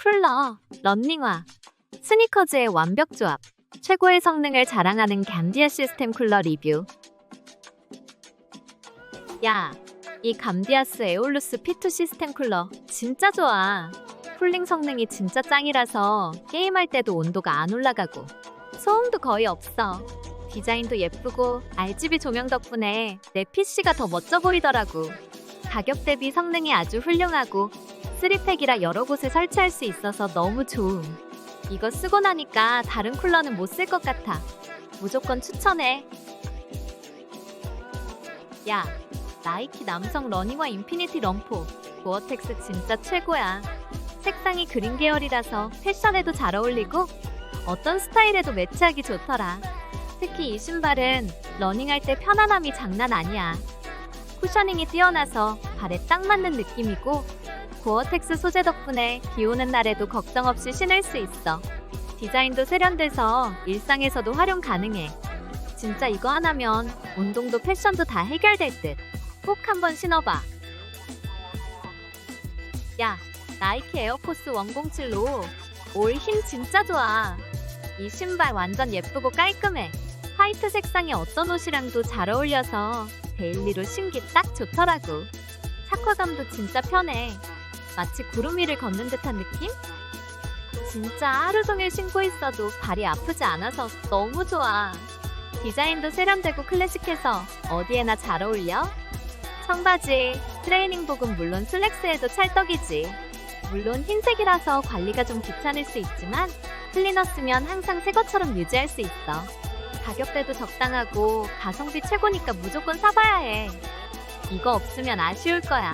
쿨러, 런닝화, 스니커즈의 완벽 조합, 최고의 성능을 자랑하는 감디아 시스템 쿨러 리뷰. 야, 이 감디아스 에올루스 P2 시스템 쿨러 진짜 좋아. 쿨링 성능이 진짜 짱이라서 게임할 때도 온도가 안 올라가고 소음도 거의 없어. 디자인도 예쁘고 RGB 조명 덕분에 내 PC가 더 멋져 보이더라고. 가격 대비 성능이 아주 훌륭하고 3팩이라 여러 곳에 설치할 수 있어서 너무 좋음. 이거 쓰고 나니까 다른 쿨러는 못 쓸 것 같아. 무조건 추천해. 야, 나이키 남성 러닝화 인피니티 럼포. 고어텍스 진짜 최고야. 색상이 그린 계열이라서 패션에도 잘 어울리고 어떤 스타일에도 매치하기 좋더라. 특히 이 신발은 러닝할 때 편안함이 장난 아니야. 쿠셔닝이 뛰어나서 발에 딱 맞는 느낌이고 고어텍스 소재 덕분에 비 오는 날에도 걱정 없이 신을 수 있어. 디자인도 세련돼서 일상에서도 활용 가능해. 진짜 이거 하나면 운동도 패션도 다 해결될 듯. 꼭 한번 신어봐. 야, 나이키 에어포스 107로 올 힘 진짜 좋아. 이 신발 완전 예쁘고 깔끔해. 화이트 색상의 어떤 옷이랑도 잘 어울려서 데일리로 신기 딱 좋더라고. 착화감도 진짜 편해. 마치 구름 위를 걷는 듯한 느낌? 진짜 하루 종일 신고 있어도 발이 아프지 않아서 너무 좋아. 디자인도 세련되고 클래식해서 어디에나 잘 어울려. 청바지, 트레이닝복은 물론 슬랙스에도 찰떡이지. 물론 흰색이라서 관리가 좀 귀찮을 수 있지만 클리너 쓰면 항상 새 것처럼 유지할 수 있어. 가격대도 적당하고 가성비 최고니까 무조건 사봐야 해. 이거 없으면 아쉬울 거야.